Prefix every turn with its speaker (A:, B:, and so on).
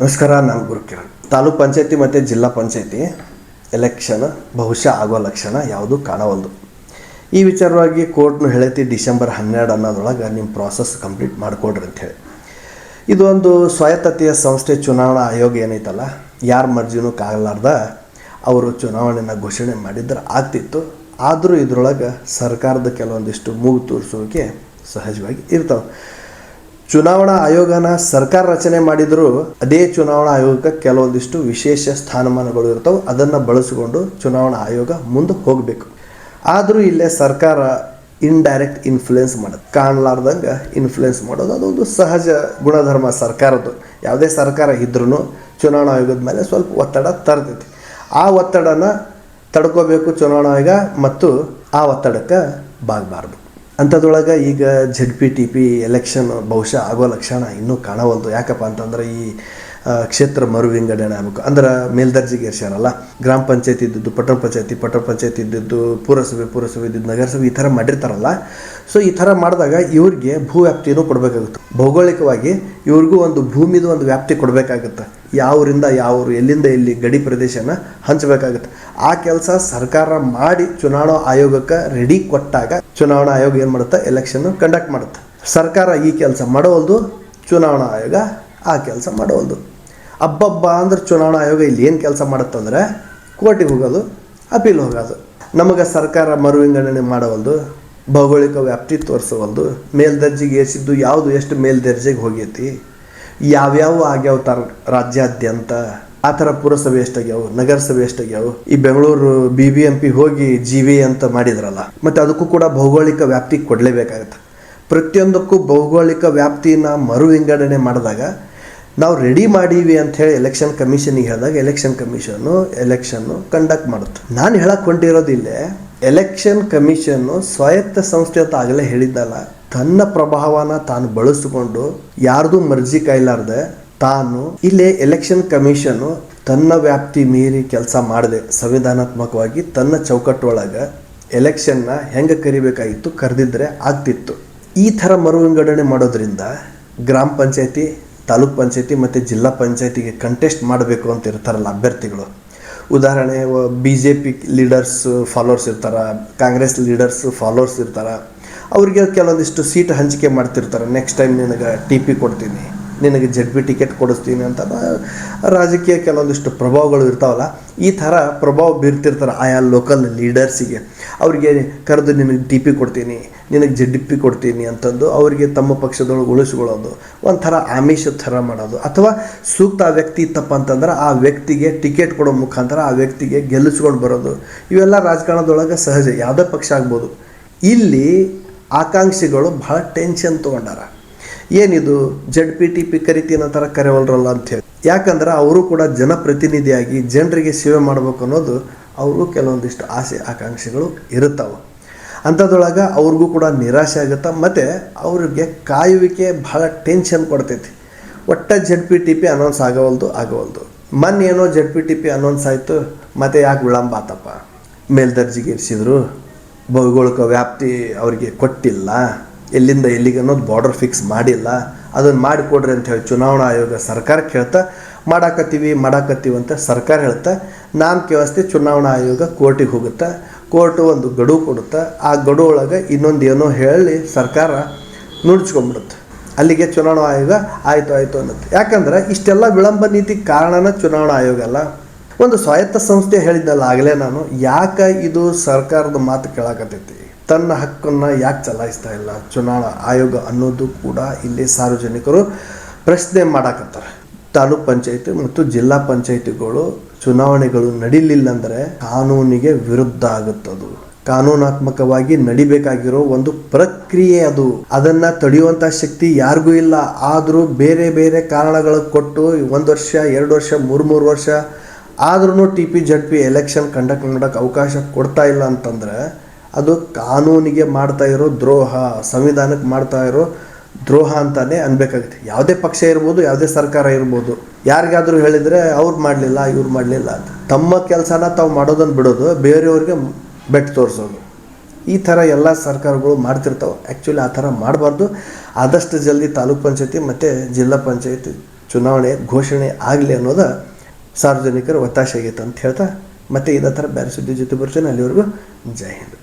A: ನಮಸ್ಕಾರ, ನಾನು ಗುರುಕಿರಣ್ ತಾಲೂಕ್ ಪಂಚಾಯತಿ ಮತ್ತು ಜಿಲ್ಲಾ ಪಂಚಾಯತಿ ಎಲೆಕ್ಷನ್ ಬಹುಶಃ ಆಗೋ ಲಕ್ಷಣ ಯಾವುದು ಕಾಣವಲ್ದು. ಈ ವಿಚಾರವಾಗಿ ಕೋರ್ಟ್ನು ಹೇಳೈತಿ ಡಿಸೆಂಬರ್ ಹನ್ನೆರಡು ಅನ್ನೋದ್ರೊಳಗೆ ನಿಮ್ಮ ಪ್ರಾಸೆಸ್ ಕಂಪ್ಲೀಟ್ ಮಾಡಿಕೊಡ್ರಿ ಅಂತ ಹೇಳಿ. ಇದೊಂದು ಸ್ವಾಯತ್ತತೆಯ ಸಂಸ್ಥೆ ಚುನಾವಣಾ ಆಯೋಗ ಏನೈತಲ್ಲ, ಯಾರ ಮರ್ಜಿನೂ ಕಾಗಲಾರ್ದ ಅವರು ಚುನಾವಣೆಯನ್ನು ಘೋಷಣೆ ಮಾಡಿದ್ರೆ ಆಗ್ತಿತ್ತು. ಆದರೂ ಇದರೊಳಗೆ ಸರ್ಕಾರದ ಕೆಲವೊಂದಿಷ್ಟು ಮೂಗು ತೋರಿಸೋಕೆ ಸಹಜವಾಗಿ ಇರ್ತಾವೆ. ಚುನಾವಣಾ ಆಯೋಗನ ಸರ್ಕಾರ ರಚನೆ ಮಾಡಿದರೂ ಅದೇ ಚುನಾವಣಾ ಆಯೋಗಕ್ಕೆ ಕೆಲವೊಂದಿಷ್ಟು ವಿಶೇಷ ಸ್ಥಾನಮಾನಗಳು ಇರ್ತವೆ. ಅದನ್ನು ಬಳಸಿಕೊಂಡು ಚುನಾವಣಾ ಆಯೋಗ ಮುಂದೆ ಹೋಗಬೇಕು. ಆದರೂ ಇಲ್ಲೇ ಸರ್ಕಾರ ಇಂಡೈರೆಕ್ಟ್ ಇನ್ಫ್ಲುಯೆನ್ಸ್ ಮಾಡೋದು ಕಾಣಲಾರ್ದಂಗೆ ಇನ್ಫ್ಲುಯೆನ್ಸ್ ಮಾಡೋದು ಅದೊಂದು ಸಹಜ ಗುಣಧರ್ಮ ಸರ್ಕಾರದ್ದು. ಯಾವುದೇ ಸರ್ಕಾರ ಇದ್ರೂ ಚುನಾವಣಾ ಆಯೋಗದ ಮೇಲೆ ಸ್ವಲ್ಪ ಒತ್ತಡ ತರ್ತೈತಿ. ಆ ಒತ್ತಡನ ತಡ್ಕೋಬೇಕು ಚುನಾವಣಾ ಆಯೋಗ ಮತ್ತು ಆ ಒತ್ತಡಕ್ಕೆ ಬಾಗಬಾರ್ದು. ಅಂಥದ್ರೊಳಗೆ ಈಗ Z P T P election ಬಹುಶಃ ಆಗೋ ಲಕ್ಷಣ ಇನ್ನೂ ಕಾಣವಲ್ದು. ಯಾಕಪ್ಪ ಅಂತಂದ್ರೆ ಈ ಕ್ಷೇತ್ರ ಮರು ವಿಂಗಡಣೆ ಆಗಬೇಕು. ಅಂದ್ರೆ ಮೇಲ್ದರ್ಜೆಗೆ ಇರ್ಸ್ಯಾರಲ್ಲ ಗ್ರಾಮ ಪಂಚಾಯತ್ ಇದ್ದಿದ್ದು, ಪಟ್ಟಣ ಪಂಚಾಯತಿ, ಪಟ್ಟಣ ಪಂಚಾಯತ್ ಇದ್ದಿದ್ದು, ಪುರಸಭೆ ಪುರಸಭೆ ಇದ್ದಿದ್ದು, ನಗರಸಭೆ ಈ ಥರ ಮಾಡಿರ್ತಾರಲ್ಲ. ಸೊ ಈ ಥರ ಮಾಡಿದಾಗ ಇವ್ರಿಗೆ ಭೂ ವ್ಯಾಪ್ತಿನೂ ಕೊಡಬೇಕಾಗುತ್ತೆ. ಭೌಗೋಳಿಕವಾಗಿ ಇವ್ರಿಗೂ ಒಂದು ಭೂಮಿದು ಒಂದು ವ್ಯಾಪ್ತಿ ಕೊಡಬೇಕಾಗುತ್ತೆ. ಯಾವರಿಂದ ಯಾವರು, ಎಲ್ಲಿಂದ ಎಲ್ಲಿ ಗಡಿ ಪ್ರದೇಶನ ಹಂಚಬೇಕಾಗುತ್ತೆ. ಆ ಕೆಲಸ ಸರ್ಕಾರ ಮಾಡಿ ಚುನಾವಣಾ ಆಯೋಗಕ್ಕೆ ರೆಡಿ ಕೊಟ್ಟಾಗ ಚುನಾವಣಾ ಆಯೋಗ ಏನು ಮಾಡುತ್ತೆ? ಎಲೆಕ್ಷನ್ ಕಂಡಕ್ಟ್ ಮಾಡುತ್ತೆ. ಸರ್ಕಾರ ಈ ಕೆಲಸ ಮಾಡೋವಲ್ದು, ಚುನಾವಣಾ ಆಯೋಗ ಆ ಕೆಲಸ ಮಾಡೋವಲ್ದು. ಅಬ್ಬಬ್ಬ ಅಂದ್ರೆ ಚುನಾವಣಾ ಆಯೋಗ ಇಲ್ಲಿ ಏನು ಕೆಲಸ ಮಾಡುತ್ತಂದ್ರೆ ಕೋರ್ಟಿಗೆ ಹೋಗೋದು ಅಪೀಲ್ ಹೋಗೋದು. ನಮಗೆ ಸರ್ಕಾರ ಮರು ವಿಂಗಡಣೆ ಮಾಡೋವಲ್ದು, ಭೌಗೋಳಿಕ ವ್ಯಾಪ್ತಿ ತೋರಿಸವಲ್ದು, ಮೇಲ್ದರ್ಜೆಗೆ ಏರಿಸಿದ್ದು ಯಾವುದು ಎಷ್ಟು ಮೇಲ್ದರ್ಜೆಗೆ ಹೋಗೈತಿ, ಯಾವ್ಯಾವ ಆಗ್ಯಾವ ತರ ರಾಜ್ಯಾದ್ಯಂತ ಆ ಥರ ಪುರಸಭೆ ಎಷ್ಟಾಗ್ಯಾವು? ನಗರಸಭೆ ಎಷ್ಟಾಗ್ಯಾವು? ಈ Bengaluru B B M P ಹೋಗಿ ಜಿ ವಿ ಅಂತ ಮಾಡಿದ್ರಲ್ಲ, ಮತ್ತು ಅದಕ್ಕೂ ಕೂಡ ಭೌಗೋಳಿಕ ವ್ಯಾಪ್ತಿ ಕೊಡಲೇಬೇಕಾಗತ್ತೆ. ಪ್ರತಿಯೊಂದಕ್ಕೂ ಭೌಗೋಳಿಕ ವ್ಯಾಪ್ತಿನ ಮರು ವಿಂಗಡಣೆ ಮಾಡಿದಾಗ, ನಾವು ರೆಡಿ ಮಾಡೀವಿ ಅಂತ ಹೇಳಿ ಎಲೆಕ್ಷನ್ ಕಮಿಷನಿಗೆ ಹೇಳಿದಾಗ ಎಲೆಕ್ಷನ್ ಕಮಿಷನ್ನು ಎಲೆಕ್ಷನ್ನು ಕಂಡಕ್ಟ್ ಮಾಡುತ್ತೆ. ನಾನು ಹೇಳಕ್ಕೆ ಹೊಂಟಿರೋದಿಲ್ಲೇ ಎಲೆಕ್ಷನ್ ಕಮಿಷನ್ನು ಸ್ವಾಯತ್ತ ಸಂಸ್ಥೆ ಅಂತ ಆಗಲೇ ಹೇಳಿದ್ದಲ್ಲ, ತನ್ನ ಪ್ರಭಾವನ ತಾನು ಬಳಸಿಕೊಂಡು ಯಾರ್ದು ಮರ್ಜಿ ಕಾಯ್ಲಾರ್ದೆ ತಾನು ಇಲ್ಲಿ ಎಲೆಕ್ಷನ್ ಕಮಿಷನ್ ತನ್ನ ವ್ಯಾಪ್ತಿ ಮೀರಿ ಕೆಲಸ ಮಾಡದೆ. ಸಂವಿಧಾನಾತ್ಮಕವಾಗಿ ತನ್ನ ಚೌಕಟ್ಟೊಳಗೆ ಎಲೆಕ್ಷನ್ನ ಹೆಂಗೆ ಕರಿಬೇಕಾಗಿತ್ತು ಕರೆದಿದ್ರೆ ಆಗ್ತಿತ್ತು. ಈ ಥರ ಮರು ವಿಂಗಡಣೆ ಮಾಡೋದ್ರಿಂದ ಗ್ರಾಮ ಪಂಚಾಯತಿ, ತಾಲೂಕ್ ಪಂಚಾಯತಿ ಮತ್ತು ಜಿಲ್ಲಾ ಪಂಚಾಯತಿಗೆ ಕಂಟೆಸ್ಟ್ ಮಾಡಬೇಕು ಅಂತ ಇರ್ತಾರಲ್ಲ ಅಭ್ಯರ್ಥಿಗಳು. ಉದಾಹರಣೆ B J P leaders followers ಇರ್ತಾರೆ, ಕಾಂಗ್ರೆಸ್ ಲೀಡರ್ಸ್ ಫಾಲೋವರ್ಸ್ ಇರ್ತಾರೆ. ಅವ್ರಿಗೆ ಕೆಲವೊಂದಿಷ್ಟು ಸೀಟ್ ಹಂಚಿಕೆ ಮಾಡ್ತಿರ್ತಾರೆ. ನೆಕ್ಸ್ಟ್ ಟೈಮ್ ನಿನಗೆ ಟಿ ಪಿ ಕೊಡ್ತೀನಿ. ನಿನಗೆ ಜೆಡ್ ಬಿ ಟಿಕೆಟ್ ಕೊಡಿಸ್ತೀನಿ ಅಂತ ರಾಜಕೀಯ ಕೆಲವೊಂದಿಷ್ಟು ಪ್ರಭಾವಗಳು ಇರ್ತಾವಲ್ಲ, ಈ ಥರ ಪ್ರಭಾವ ಬೀರ್ತಿರ್ತಾರೆ ಆಯಾ ಲೋಕಲ್ ಲೀಡರ್ಸಿಗೆ ಅವರಿಗೆ ಕರೆದು ನಿನಗೆ ಡಿ ಪಿ ಕೊಡ್ತೀನಿ, ನಿನಗೆ ಜೆಡ್ ಪಿ ಕೊಡ್ತೀನಿ ಅಂತಂದು ಅವರಿಗೆ ತಮ್ಮ ಪಕ್ಷದೊಳಗೆ ಉಳಿಸ್ಕೊಳ್ಳೋದು, ಒಂಥರ ಆಮಿಷ ಥರ ಮಾಡೋದು. ಅಥವಾ ಸೂಕ್ತ ವ್ಯಕ್ತಿ ಇತ್ತಪ್ಪ ಅಂತಂದ್ರೆ ಆ ವ್ಯಕ್ತಿಗೆ ಟಿಕೆಟ್ ಕೊಡೋ ಮುಖಾಂತರ ಆ ವ್ಯಕ್ತಿಗೆ ಗೆಲ್ಲಿಸ್ಕೊಂಡು ಬರೋದು. ಇವೆಲ್ಲ ರಾಜಕಾರಣದೊಳಗೆ ಸಹಜ, ಯಾವುದೇ ಪಕ್ಷ ಆಗ್ಬೋದು. ಇಲ್ಲಿ ಆಕಾಂಕ್ಷಿಗಳು ಭಾಳ ಟೆನ್ಷನ್ ತೊಗೊಂಡಾರ. ಏನಿದು? ಜಡ್ ಪಿ ಟಿ ಪಿ ಕರಿತೀನಿ ಥರ ಕರೆವಲ್ರಲ್ಲ ಅಂಥೇಳಿ ಯಾಕಂದ್ರೆ ಅವರು ಕೂಡ ಜನಪ್ರತಿನಿಧಿಯಾಗಿ ಜನರಿಗೆ ಸೇವೆ ಮಾಡ್ಬೇಕು ಅನ್ನೋದು ಅವ್ರಿಗೂ ಕೆಲವೊಂದಿಷ್ಟು ಆಸೆ ಆಕಾಂಕ್ಷೆಗಳು ಇರುತ್ತವೆ. ಅಂಥದ್ರೊಳಗೆ ಅವ್ರಿಗೂ ಕೂಡ ನಿರಾಶೆ ಆಗುತ್ತೆ. ಮತ್ತು ಅವ್ರಿಗೆ ಕಾಯುವಿಕೆ ಭಾಳ ಟೆನ್ಷನ್ ಕೊಡ್ತೈತಿ. ಒಟ್ಟ Z P T P announce ಆಗವಲ್ದು ಆಗವಲ್ದು. ಮೊನ್ನೆ ಏನೋ Z P T P announce ಆಯಿತು. ಮತ್ತು ಯಾಕೆ ವಿಳಂಬ ಆತಪ್ಪ? ಮೇಲ್ದರ್ಜೆಗೆ ಇರಿಸಿದ್ರು ಭೌಗೋಳಿಕ ವ್ಯಾಪ್ತಿ ಅವರಿಗೆ ಕೊಟ್ಟಿಲ್ಲ. ಎಲ್ಲಿಂದ ಎಲ್ಲಿಗೆ ಅನ್ನೋದು ಬಾರ್ಡರ್ ಫಿಕ್ಸ್ ಮಾಡಿಲ್ಲ. ಅದನ್ನು ಮಾಡಿಕೊಡ್ರಿ ಅಂತ ಹೇಳಿ ಚುನಾವಣಾ ಆಯೋಗ ಸರ್ಕಾರ ಕೇಳ್ತಾ, ಮಾಡಾಕತ್ತೀವಿ ಮಾಡಾಕತ್ತೀವಿ ಅಂತ ಸರ್ಕಾರ ಹೇಳ್ತಾ, ನಾನು ಕೇಳಿಸ್ತೆ ಚುನಾವಣಾ ಆಯೋಗ ಕೋರ್ಟಿಗೆ ಹೋಗುತ್ತೆ, ಕೋರ್ಟು ಒಂದು ಗಡು ಕೊಡುತ್ತೆ, ಆ ಗಡು ಒಳಗೆ ಇನ್ನೊಂದು ಏನೋ ಹೇಳಿ ಸರ್ಕಾರ ನುಡಿಸ್ಕೊಂಡ್ಬಿಡುತ್ತೆ. ಅಲ್ಲಿಗೆ ಚುನಾವಣಾ ಆಯೋಗ ಆಯಿತು ಆಯಿತು ಅನ್ನತ್ತೆ. ಯಾಕಂದ್ರೆ ಇಷ್ಟೆಲ್ಲ ವಿಳಂಬ ನೀತಿ ಕಾರಣನ ಚುನಾವಣಾ ಆಯೋಗ ಅಲ್ಲ. ಒಂದು ಸ್ವಾಯತ್ತ ಸಂಸ್ಥೆ ಹೇಳಿದ್ದಲ್ಲ ಆಗಲೇ ನಾನು, ಯಾಕೆ ಇದು ಸರ್ಕಾರದ ಮಾತು ಕೇಳಾಕತ್ತೈತಿ? ತನ್ನ ಹಕ್ಕನ್ನು ಯಾಕೆ ಚಲಾಯಿಸ್ತಾ ಇಲ್ಲ? ಚುನಾವಣಾ ಆಯೋಗ ಅನ್ನೋದು ಕೂಡ ಇಲ್ಲಿ ಸಾರ್ವಜನಿಕರು ಪ್ರಶ್ನೆ ಮಾಡಾಕತ್ತಾರೆ. ತಾಲೂಕ್ ಪಂಚಾಯತಿ ಮತ್ತು ಜಿಲ್ಲಾ ಪಂಚಾಯತಿಗಳು ಚುನಾವಣೆಗಳು ನಡೀಲಿಲ್ಲ ಅಂದರೆ ಕಾನೂನಿಗೆ ವಿರುದ್ಧ ಆಗುತ್ತದು. ಕಾನೂನಾತ್ಮಕವಾಗಿ ನಡಿಬೇಕಾಗಿರೋ ಒಂದು ಪ್ರಕ್ರಿಯೆ ಅದು. ಅದನ್ನ ತಡೆಯುವಂತ ಶಕ್ತಿ ಯಾರಿಗೂ ಇಲ್ಲ. ಆದರೂ ಬೇರೆ ಬೇರೆ ಕಾರಣಗಳು ಕೊಟ್ಟು ಒಂದು ವರ್ಷ, ಎರಡು ವರ್ಷ, ಮೂರು ಮೂರು ವರ್ಷ ಆದ್ರೂ T P Z P election conduct ಮಾಡೋಕ್ಕೆ ಅವಕಾಶ ಕೊಡ್ತಾ ಇಲ್ಲ ಅಂತಂದ್ರೆ ಅದು ಕಾನೂನಿಗೆ ಮಾಡ್ತಾ ಇರೋ ದ್ರೋಹ, ಸಂವಿಧಾನಕ್ಕೆ ಮಾಡ್ತಾ ಇರೋ ದ್ರೋಹ ಅಂತಾನೆ ಅನ್ಬೇಕಾಗುತ್ತೆ. ಯಾವುದೇ ಪಕ್ಷ ಇರ್ಬೋದು, ಯಾವುದೇ ಸರ್ಕಾರ ಇರ್ಬೋದು. ಯಾರಿಗಾದ್ರೂ ಹೇಳಿದರೆ ಅವ್ರು ಮಾಡಲಿಲ್ಲ, ಇವ್ರು ಮಾಡಲಿಲ್ಲ ಅಂತ. ತಮ್ಮ ಕೆಲಸನ ತಾವು ಮಾಡೋದನ್ನು ಬಿಡೋದು, ಬೇರೆಯವ್ರಿಗೆ ಬೆಟ್ಟು ತೋರಿಸೋದು. ಈ ಥರ ಎಲ್ಲ ಸರ್ಕಾರಗಳು ಮಾಡ್ತಿರ್ತಾವೆ. ಆ್ಯಕ್ಚುಲಿ ಆ ಥರ ಮಾಡಬಾರ್ದು. ಆದಷ್ಟು ಜಲ್ದಿ ತಾಲೂಕ್ ಪಂಚಾಯತಿ ಮತ್ತು ಜಿಲ್ಲಾ ಪಂಚಾಯತಿ ಚುನಾವಣೆ ಘೋಷಣೆ ಆಗಲಿ ಅನ್ನೋದು ಸಾರ್ವಜನಿಕರ ಒತ್ತಾಸೆ ಆಗೈತೆ ಅಂತ ಹೇಳ್ತಾ, ಮತ್ತೆ ಇದೇ ಥರ ಬೇರೆ ಸುದ್ದಿ ಜೊತೆ ಬರ್ತೀನಿ. ಅಲ್ಲಿವರೆಗೂ ಜೈ ಹಿಂದ್.